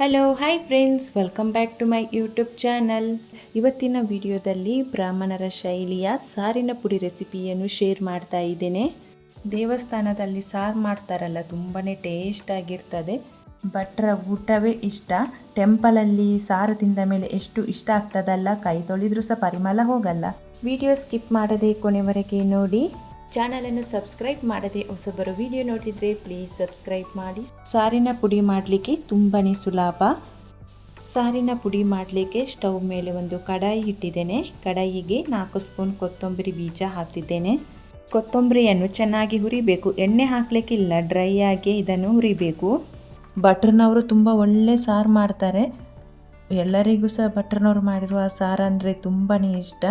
Hello hi friends welcome back to my YouTube channel ಇವತ್ತಿನ ವಿಡಿಯೋದಲ್ಲಿ ಬ್ರಾಹ್ಮಣರ ಶೈಲಿಯ ಸಾರಿನ ಪುಡಿ ರೆಸಿಪಿಯನ್ನು ಶೇರ್ ಮಾಡ್ತಾ ಇದ್ದೇನೆ. ದೇವಸ್ಥಾನದಲ್ಲಿ ಸಾರು ಮಾಡ್ತಾರಲ್ಲ ತುಂಬಾ ಟೇಸ್ಟ್ ಆಗಿರ್ತದೆ. ಭಟ್ರ ಊಟವೇ ಇಷ್ಟ. ಟೆಂಪಲಲ್ಲಿ ಸಾರು ತಿಂದ ಮೇಲೆ ಎಷ್ಟು ಇಷ್ಟ ಆಗ್ತದಲ್ಲ, ಕೈ ತೊಳೆದ್ರೂ ಸಹ ಪರಿಮಳ ಹೋಗಲ್ಲ. ವಿಡಿಯೋ ಸ್ಕಿಪ್ ಮಾಡದೆ ಕೊನೆವರೆಗೆ ನೋಡಿ. ಚಾನಲನ್ನು ಸಬ್ಸ್ಕ್ರೈಬ್ ಮಾಡದೆ ಹೊಸಬರು ವಿಡಿಯೋ ನೋಡಿದರೆ ಪ್ಲೀಸ್ ಸಬ್ಸ್ಕ್ರೈಬ್ ಮಾಡಿ. ಸಾರಿನ ಪುಡಿ ಮಾಡಲಿಕ್ಕೆ ತುಂಬಾ ಸುಲಭ. ಸಾರಿನ ಪುಡಿ ಮಾಡಲಿಕ್ಕೆ ಸ್ಟವ್ ಮೇಲೆ ಒಂದು ಕಡಾಯಿ ಇಟ್ಟಿದ್ದೇನೆ. ಕಡಾಯಿಗೆ ನಾಲ್ಕು ಸ್ಪೂನ್ ಕೊತ್ತಂಬರಿ ಬೀಜ ಹಾಕ್ತಿದ್ದೇನೆ. ಕೊತ್ತಂಬರಿಯನ್ನು ಚೆನ್ನಾಗಿ ಹುರಿಬೇಕು. ಎಣ್ಣೆ ಹಾಕಲಿಕ್ಕಿಲ್ಲ ಡ್ರೈ ಆಗಿ ಇದನ್ನು ಹುರಿಬೇಕು. ಭಟ್ರನವರು ತುಂಬ ಒಳ್ಳೆ ಸಾರು ಮಾಡ್ತಾರೆ. ಎಲ್ಲರಿಗೂ ಸಹ ಭಟ್ರನವರು ಮಾಡಿರುವ ಸಾರು ಅಂದರೆ ತುಂಬಾ ಇಷ್ಟ.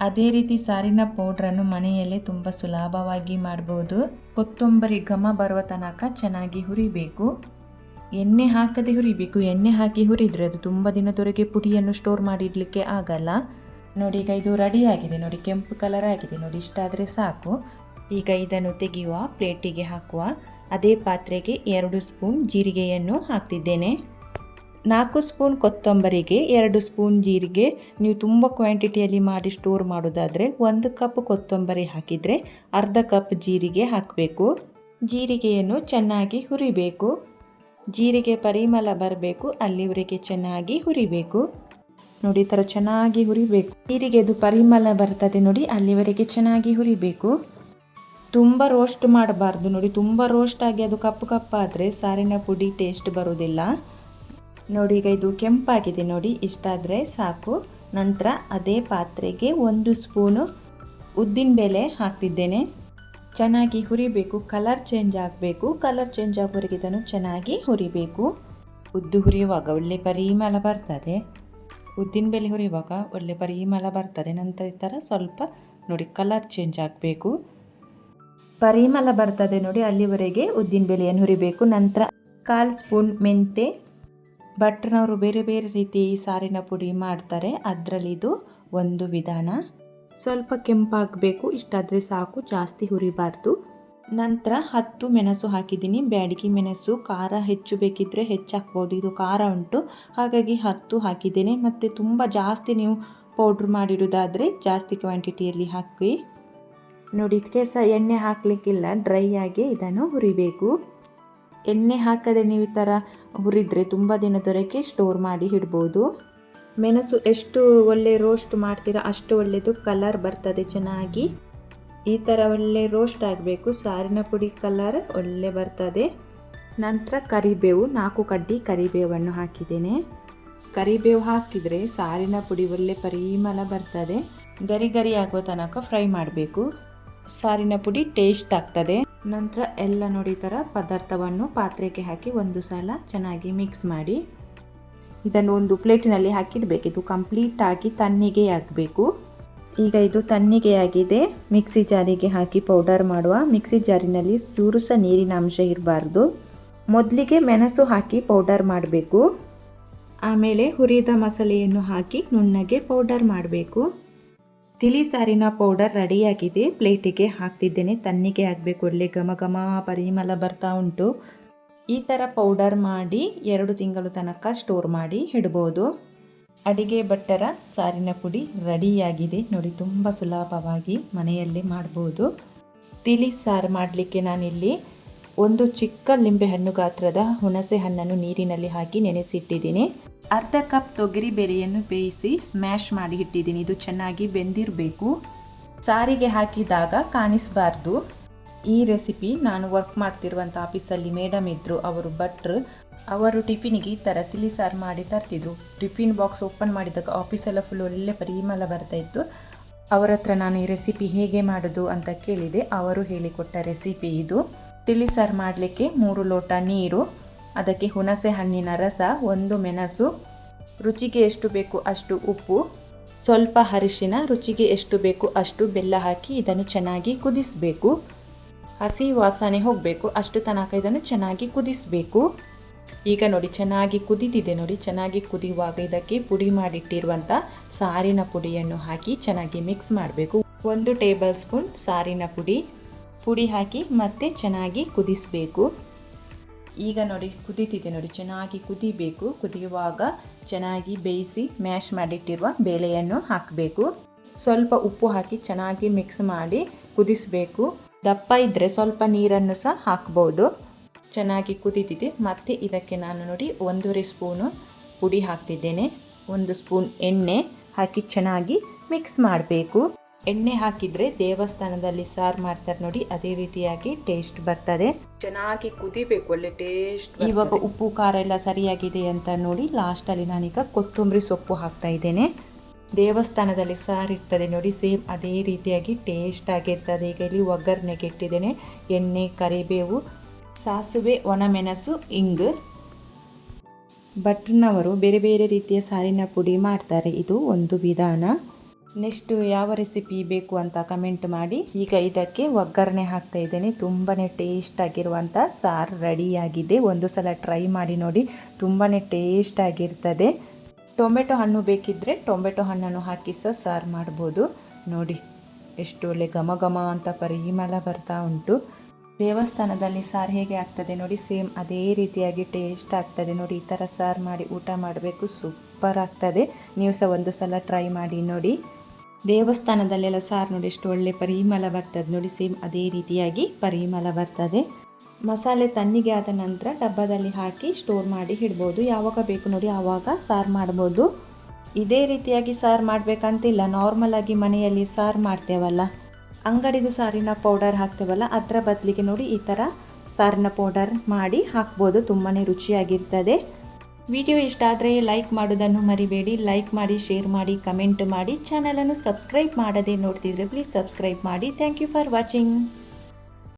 ಅದೇ ರೀತಿ ಸಾರಿನ ಪೌಡ್ರನ್ನು ಮನೆಯಲ್ಲೇ ತುಂಬ ಸುಲಭವಾಗಿ ಮಾಡ್ಬೋದು. ಕೊತ್ತಂಬರಿ ಘಮ ಬರುವ ತನಕ ಚೆನ್ನಾಗಿ ಹುರಿಬೇಕು. ಎಣ್ಣೆ ಹಾಕದೆ ಹುರಿಬೇಕು. ಎಣ್ಣೆ ಹಾಕಿ ಹುರಿದ್ರೆ ಅದು ತುಂಬ ದಿನದವರೆಗೆ ಪುಡಿಯನ್ನು ಸ್ಟೋರ್ ಮಾಡಿಡಲಿಕ್ಕೆ ಆಗಲ್ಲ. ನೋಡಿ, ಈಗ ಇದು ರೆಡಿ ಆಗಿದೆ. ನೋಡಿ, ಕೆಂಪು ಕಲರ್ ಆಗಿದೆ. ನೋಡಿ ಇಷ್ಟಾದರೆ ಸಾಕು. ಈಗ ಇದನ್ನು ತೆಗೆಯುವ ಪ್ಲೇಟಿಗೆ ಹಾಕುವ. ಅದೇ ಪಾತ್ರೆಗೆ ಎರಡು ಸ್ಪೂನ್ ಜೀರಿಗೆಯನ್ನು ಹಾಕ್ತಿದ್ದೇನೆ. ನಾಲ್ಕು ಸ್ಪೂನ್ ಕೊತ್ತಂಬರಿಗೆ, ಎರಡು ಸ್ಪೂನ್ ಜೀರಿಗೆ. ನೀವು ತುಂಬ ಕ್ವಾಂಟಿಟಿಯಲ್ಲಿ ಮಾಡಿ ಸ್ಟೋರ್ ಮಾಡೋದಾದರೆ ಒಂದು ಕಪ್ ಕೊತ್ತಂಬರಿ ಹಾಕಿದರೆ ಅರ್ಧ ಕಪ್ ಜೀರಿಗೆ ಹಾಕಬೇಕು. ಜೀರಿಗೆಯನ್ನು ಚೆನ್ನಾಗಿ ಹುರಿಬೇಕು. ಜೀರಿಗೆ ಪರಿಮಳ ಬರಬೇಕು, ಅಲ್ಲಿವರೆಗೆ ಚೆನ್ನಾಗಿ ಹುರಿಬೇಕು. ನೋಡಿ, ಈ ಥರ ಚೆನ್ನಾಗಿ ಹುರಿಬೇಕು. ಜೀರಿಗೆದು ಪರಿಮಳ ಬರ್ತದೆ ನೋಡಿ, ಅಲ್ಲಿವರೆಗೆ ಚೆನ್ನಾಗಿ ಹುರಿಬೇಕು. ತುಂಬ ರೋಸ್ಟ್ ಮಾಡಬಾರ್ದು ನೋಡಿ, ತುಂಬ ರೋಸ್ಟ್ ಆಗಿ ಅದು ಕಪ್ಪು ಕಪ್ಪಾದರೆ ಸಾರಿನ ಪುಡಿ ಟೇಸ್ಟ್ ಬರೋದಿಲ್ಲ. ನೋಡಿ, ಈಗ ಇದು ಕೆಂಪಾಗಿದೆ ನೋಡಿ ಇಷ್ಟಾದರೆ ಸಾಕು. ನಂತರ ಅದೇ ಪಾತ್ರೆಗೆ ಒಂದು ಸ್ಪೂನು ಉದ್ದಿನಬೇಳೆ ಹಾಕ್ತಿದ್ದೇನೆ. ಚೆನ್ನಾಗಿ ಹುರಿಬೇಕು, ಕಲರ್ ಚೇಂಜ್ ಆಗಬೇಕು. ಕಲರ್ ಚೇಂಜ್ ಆಗೋವರೆಗೆ ಇದನ್ನು ಚೆನ್ನಾಗಿ ಹುರಿಬೇಕು. ಉದ್ದು ಹುರಿಯುವಾಗ ಒಳ್ಳೆ ಪರಿಮಳ ಬರ್ತದೆ. ಉದ್ದಿನಬೇಳೆ ಹುರಿಯುವಾಗ ಒಳ್ಳೆ ಪರಿಮಳ ಬರ್ತದೆ. ನಂತರ ಈ ಥರ ಸ್ವಲ್ಪ ನೋಡಿ, ಕಲರ್ ಚೇಂಜ್ ಆಗಬೇಕು. ಪರಿಮಳ ಬರ್ತದೆ ನೋಡಿ, ಅಲ್ಲಿವರೆಗೆ ಉದ್ದಿನಬೇಳೆಯನ್ನು ಹುರಿಬೇಕು. ನಂತರ ಕಾಲು ಸ್ಪೂನ್ ಮೆಂತೆ ಭಟ್ರನವರು ಬೇರೆ ಬೇರೆ ರೀತಿ ಸಾರಿನ ಪುಡಿ ಮಾಡ್ತಾರೆ. ಅದರಲ್ಲಿ ಇದು ಒಂದು ವಿಧಾನ. ಸ್ವಲ್ಪ ಕೆಂಪಾಗಬೇಕು, ಇಷ್ಟಾದರೆ ಸಾಕು, ಜಾಸ್ತಿ ಹುರಿಬಾರ್ದು. ನಂತರ ಹತ್ತು ಮೆಣಸು ಹಾಕಿದ್ದೀನಿ. ಬ್ಯಾಡಗಿ ಮೆಣಸು, ಖಾರ ಹೆಚ್ಚು ಬೇಕಿದ್ದರೆ ಹೆಚ್ಚಾಕ್ಬೋದು. ಇದು ಖಾರ ಉಂಟು. ಹಾಗಾಗಿ ಹತ್ತು ಹಾಕಿದ್ದೇನೆ. ಮತ್ತು ತುಂಬ ಜಾಸ್ತಿ ನೀವು ಪೌಡ್ರ್ ಮಾಡಿಡೋದಾದರೆ ಜಾಸ್ತಿ ಕ್ವಾಂಟಿಟಿಯಲ್ಲಿ ಹಾಕಿ ನೋಡಿ, ಇದಕ್ಕೆ ಸಹ ಎಣ್ಣೆ ಹಾಕಲಿಕ್ಕಿಲ್ಲ. ಡ್ರೈ ಆಗಿ ಇದನ್ನು ಹುರಿಬೇಕು. ಎಣ್ಣೆ ಹಾಕದೆ ನೀವು ಈ ಥರ ಹುರಿದರೆ ತುಂಬ ದಿನದವರೆಗೆ ಸ್ಟೋರ್ ಮಾಡಿ ಇಡ್ಬೋದು. ಮೆಣಸು ಎಷ್ಟು ಒಳ್ಳೆ ರೋಸ್ಟ್ ಮಾಡ್ತೀರಾ ಅಷ್ಟು ಒಳ್ಳೆಯದು ಕಲರ್ ಬರ್ತದೆ ಚೆನ್ನಾಗಿ. ಈ ಥರ ಒಳ್ಳೆ ರೋಸ್ಟ್ ಆಗಬೇಕು, ಸಾರಿನ ಪುಡಿ ಕಲರ್ ಒಳ್ಳೆ ಬರ್ತದೆ. ನಂತರ ಕರಿಬೇವು, ನಾಲ್ಕು ಕಡ್ಡಿ ಕರಿಬೇವನ್ನು ಹಾಕಿದ್ದೇನೆ. ಕರಿಬೇವು ಹಾಕಿದರೆ ಸಾರಿನ ಪುಡಿ ಒಳ್ಳೆ ಪರಿಮಳ ಬರ್ತದೆ. ಗರಿ ಗರಿ ಆಗೋ ತನಕ ಫ್ರೈ ಮಾಡಬೇಕು. ಸಾರಿನ ಪುಡಿ ಟೇಸ್ಟ್ ಆಗ್ತದೆ. ನಂತರ ಎಲ್ಲ ನೋಡಿ ಥರ ಪದಾರ್ಥವನ್ನು ಪಾತ್ರೆಗೆ ಹಾಕಿ ಒಂದು ಸಲ ಚೆನ್ನಾಗಿ ಮಿಕ್ಸ್ ಮಾಡಿ. ಇದನ್ನು ಒಂದು ಪ್ಲೇಟಿನಲ್ಲಿ ಹಾಕಿಡಬೇಕು. ಇದು ಕಂಪ್ಲೀಟ್ ಆಗಿ ತಣ್ಣಿಗೆ ಆಗಬೇಕು. ಈಗ ಇದು ತಣ್ಣಿಗೆ ಆಗಿದೆ. ಮಿಕ್ಸಿ ಜಾರಿಗೆ ಹಾಕಿ ಪೌಡರ್ ಮಾಡುವ. ಮಿಕ್ಸಿ ಜಾರಿನಲ್ಲಿ ಚೂರು ಸಹ ನೀರಿನ ಅಂಶ ಇರಬಾರ್ದು. ಮೊದಲಿಗೆ ಮೆಣಸು ಹಾಕಿ ಪೌಡರ್ ಮಾಡಬೇಕು. ಆಮೇಲೆ ಹುರಿದ ಮಸಾಲೆಯನ್ನು ಹಾಕಿ ನುಣ್ಣಗೆ ಪೌಡರ್ ಮಾಡಬೇಕು. ತಿಳಿ ಸಾರಿನ ಪೌಡರ್ ರೆಡಿಯಾಗಿದೆ. ಪ್ಲೇಟಿಗೆ ಹಾಕ್ತಿದ್ದೇನೆ. ತಣ್ಣಿಗೆ ಆಗಬೇಕು ಒಳ್ಳೆ ಘಮ ಘಮ ಪರಿಮಳ ಬರ್ತಾ ಉಂಟು. ಈ ಥರ ಪೌಡರ್ ಮಾಡಿ ಎರಡು ತಿಂಗಳು ತನಕ ಸ್ಟೋರ್ ಮಾಡಿ ಇಡ್ಬೋದು. ಅಡಿಗೆ ಭಟ್ಟರ ಸಾರಿನ ಪುಡಿ ರೆಡಿಯಾಗಿದೆ. ನೋಡಿ, ತುಂಬ ಸುಲಭವಾಗಿ ಮನೆಯಲ್ಲೇ ಮಾಡ್ಬೋದು. ತಿಳಿ ಸಾರು ಮಾಡಲಿಕ್ಕೆ ನಾನಿಲ್ಲಿ ಒಂದು ಚಿಕ್ಕ ಲಿಂಬೆ ಹಣ್ಣು ಗಾತ್ರದ ಹುಣಸೆ ಹಣ್ಣನ್ನು ನೀರಿನಲ್ಲಿ ಹಾಕಿ ನೆನೆಸಿಟ್ಟಿದ್ದೀನಿ. ಅರ್ಧ ಕಪ್ ತೊಗರಿ ಬೇರೆಯನ್ನು ಬೇಯಿಸಿ ಸ್ಮ್ಯಾಶ್ ಮಾಡಿ ಇಟ್ಟಿದ್ದೀನಿ. ಇದು ಚೆನ್ನಾಗಿ ಬೆಂದಿರಬೇಕು. ಸಾರಿಗೆ ಹಾಕಿದಾಗ ಕಾಣಿಸಬಾರ್ದು. ಈ ರೆಸಿಪಿ ನಾನು ವರ್ಕ್ ಮಾಡ್ತಿರುವಂಥ ಆಫೀಸಲ್ಲಿ ಮೇಡಮ್ ಇದ್ದರು ಅವರು ಭಟ್ರು. ಅವರು ಟಿಫಿನಿಗೆ ಈ ಥರ ತಿಳಿ ಸಾರು ಮಾಡಿ ತರ್ತಿದ್ರು. ಟಿಫಿನ್ ಬಾಕ್ಸ್ ಓಪನ್ ಮಾಡಿದಾಗ ಆಫೀಸೆಲ್ಲ ಫುಲ್ ಒಳ್ಳೆ ಪರಿಮಳ ಬರ್ತಾ ಇತ್ತು. ಅವರ ಹತ್ರ ನಾನು ಈ ರೆಸಿಪಿ ಹೇಗೆ ಮಾಡೋದು ಅಂತ ಕೇಳಿದೆ. ಅವರು ಹೇಳಿಕೊಟ್ಟ ರೆಸಿಪಿ ಇದು. ತಿಳಿ ಸಾರು ಮಾಡಲಿಕ್ಕೆ ಮೂರು ಲೋಟ ನೀರು ಅದಕ್ಕೆ ಹುಣಸೆ ಹಣ್ಣಿನ ರಸ, ಒಂದು ಮೆಣಸು. ರುಚಿಗೆ ಎಷ್ಟು ಬೇಕು ಅಷ್ಟು ಉಪ್ಪು. ಸ್ವಲ್ಪ ಅರಿಶಿನ, ರುಚಿಗೆ ಎಷ್ಟು ಬೇಕು ಅಷ್ಟು ಬೆಲ್ಲ ಹಾಕಿ ಇದನ್ನು ಚೆನ್ನಾಗಿ ಕುದಿಸಬೇಕು. ಹಸಿ ವಾಸನೆ ಹೋಗಬೇಕು, ಅಷ್ಟು ತನಕ ಇದನ್ನು ಚೆನ್ನಾಗಿ ಕುದಿಸಬೇಕು. ಈಗ ನೋಡಿ, ಚೆನ್ನಾಗಿ ಕುದಿದಿದೆ ನೋಡಿ, ಚೆನ್ನಾಗಿ ಕುದಿಯುವಾಗ ಇದಕ್ಕೆ ಪುಡಿ ಮಾಡಿಟ್ಟಿರುವಂಥ ಸಾರಿನ ಪುಡಿಯನ್ನು ಹಾಕಿ ಚೆನ್ನಾಗಿ ಮಿಕ್ಸ್ ಮಾಡಬೇಕು. ಒಂದು ಟೇಬಲ್ ಸ್ಪೂನ್ ಸಾರಿನ ಪುಡಿ. ಪುಡಿ ಹಾಕಿ ಮತ್ತೆ ಚೆನ್ನಾಗಿ ಕುದಿಸಬೇಕು. ಈಗ ನೋಡಿ, ಕುದೀತಿದೆ ನೋಡಿ. ಚೆನ್ನಾಗಿ ಕುದಿಬೇಕು. ಕುದಿಯುವಾಗ ಚೆನ್ನಾಗಿ ಬೇಯಿಸಿ ಮ್ಯಾಶ್ ಮಾಡಿಟ್ಟಿರುವ ಬೇಳೆಯನ್ನು ಹಾಕಬೇಕು. ಸ್ವಲ್ಪ ಉಪ್ಪು ಹಾಕಿ ಚೆನ್ನಾಗಿ ಮಿಕ್ಸ್ ಮಾಡಿ ಕುದಿಸಬೇಕು. ದಪ್ಪ ಇದ್ದರೆ ಸ್ವಲ್ಪ ನೀರನ್ನು ಸಹ ಹಾಕ್ಬೋದು. ಚೆನ್ನಾಗಿ ಕುದೀತಿದೆ. ಮತ್ತು ಇದಕ್ಕೆ ನಾನು ನೋಡಿ ಒಂದೂವರೆ ಸ್ಪೂನು ಪುಡಿ ಹಾಕ್ತಿದ್ದೇನೆ. ಒಂದು ಸ್ಪೂನ್ ಎಣ್ಣೆ ಹಾಕಿ ಚೆನ್ನಾಗಿ ಮಿಕ್ಸ್ ಮಾಡಬೇಕು. ಎಣ್ಣೆ ಹಾಕಿದರೆ ದೇವಸ್ಥಾನದಲ್ಲಿ ಸಾರು ಮಾಡ್ತಾರೆ ನೋಡಿ ಅದೇ ರೀತಿಯಾಗಿ ಟೇಸ್ಟ್ ಬರ್ತದೆ. ಚೆನ್ನಾಗಿ ಕುದಿಬೇಕು ಒಳ್ಳೆ ಟೇಸ್ಟ್ ಇವಾಗ ಉಪ್ಪು ಖಾರ ಎಲ್ಲ ಸರಿಯಾಗಿದೆ ಅಂತ ನೋಡಿ ಲಾಸ್ಟಲ್ಲಿ ನಾನೀಗ ಕೊತ್ತಂಬರಿ ಸೊಪ್ಪು ಹಾಕ್ತಾ ಇದ್ದೇನೆ. ದೇವಸ್ಥಾನದಲ್ಲಿ ಸಾರು ಇರ್ತದೆ ನೋಡಿ ಸೇಮ್ ಅದೇ ರೀತಿಯಾಗಿ ಟೇಸ್ಟ್ ಆಗಿರ್ತದೆ. ಈಗ ಇಲ್ಲಿ ಒಗ್ಗರಣೆಗೆ ಇಟ್ಟಿದ್ದೇನೆ ಎಣ್ಣೆ ಕರಿಬೇವು ಸಾಸಿವೆ ಒಣಮೆಣಸು ಇಂಗು. ಭಟ್ರನವರು ಬೇರೆ ಬೇರೆ ರೀತಿಯ ಸಾರಿನ ಪುಡಿ ಮಾಡ್ತಾರೆ ಇದು ಒಂದು ವಿಧಾನ. ನೆಕ್ಸ್ಟ್ ಯಾವ ರೆಸಿಪಿ ಬೇಕು ಅಂತ ಕಮೆಂಟ್ ಮಾಡಿ. ಈಗ ಇದಕ್ಕೆ ಒಗ್ಗರಣೆ ಹಾಕ್ತಾ ಇದ್ದೇನೆ. ತುಂಬಾ ಟೇಸ್ಟ್ ಆಗಿರುವಂಥ ಸಾರು ರೆಡಿಯಾಗಿದೆ. ಒಂದು ಸಲ ಟ್ರೈ ಮಾಡಿ ನೋಡಿ. ತುಂಬಾ ಟೇಸ್ಟ್ ಆಗಿರ್ತದೆ ಟೊಮೆಟೊ ಹಣ್ಣು ಬೇಕಿದ್ದರೆ ಟೊಮೆಟೊ ಹಣ್ಣನ್ನು ಹಾಕಿ ಸಹ ಸಾರು ಮಾಡ್ಬೋದು. ನೋಡಿ, ಎಷ್ಟು ಒಳ್ಳೆ ಘಮ ಘಮ ಅಂತ ಪರಿಮಳ ಬರ್ತಾ ಉಂಟು. ದೇವಸ್ಥಾನದಲ್ಲಿ ಸಾರು ಹೇಗೆ ಆಗ್ತದೆ ನೋಡಿ. ಸೇಮ್ ಅದೇ ರೀತಿಯಾಗಿ ಟೇಸ್ಟ್ ಆಗ್ತದೆ ನೋಡಿ. ಈ ಥರ ಸಾರು ಮಾಡಿ ಊಟ ಮಾಡಬೇಕು. ಸೂಪರ್ ಆಗ್ತದೆ. ನೀವು ಸಹ ಒಂದು ಸಲ ಟ್ರೈ ಮಾಡಿ ನೋಡಿ. ದೇವಸ್ಥಾನದಲ್ಲೆಲ್ಲ ಸಾರು ನೋಡಿ ಎಷ್ಟು ಒಳ್ಳೆ ಪರಿಮಳ ಬರ್ತದೆ ನೋಡಿ ಸೇಮ್ ಅದೇ ರೀತಿಯಾಗಿ ಪರಿಮಳ ಬರ್ತದೆ. ಮಸಾಲೆ ತಣ್ಣಿಗೆ ಆದ ನಂತರ ಡಬ್ಬದಲ್ಲಿ ಹಾಕಿ ಸ್ಟೋರ್ ಮಾಡಿ ಇಡ್ಬೋದು. ಯಾವಾಗ ಬೇಕು ನೋಡಿ ಆವಾಗ ಸಾರು ಮಾಡ್ಬೋದು. ಇದೇ ರೀತಿಯಾಗಿ ಸಾರು ಮಾಡಬೇಕಂತಿಲ್ಲ ನಾರ್ಮಲ್ ಆಗಿ ಮನೆಯಲ್ಲಿ ಸಾರು ಮಾಡ್ತೇವಲ್ಲ. ಅಂಗಡಿದು ಸಾರಿನ ಪೌಡರ್ ಹಾಕ್ತೇವಲ್ಲ, ಅದರ ಬದಲಿಗೆ ನೋಡಿ ಈ ಥರ ಸಾರಿನ ಪೌಡರ್ ಮಾಡಿ ಹಾಕ್ಬೋದು ತುಂಬಾ ರುಚಿಯಾಗಿರ್ತದೆ. ವಿಡಿಯೋ ಇಷ್ಟ ಆದರೆ ಲೈಕ್ ಮಾಡೋದನ್ನು ಮರಿಬೇಡಿ. ಲೈಕ್ ಮಾಡಿ ಶೇರ್ ಮಾಡಿ ಕಮೆಂಟ್ ಮಾಡಿ. ಚಾನಲನ್ನು ಸಬ್ಸ್ಕ್ರೈಬ್ ಮಾಡದೆ ನೋಡ್ತಿದ್ರೆ ಪ್ಲೀಸ್ ಸಬ್ಸ್ಕ್ರೈಬ್ ಮಾಡಿ. Thank you for watching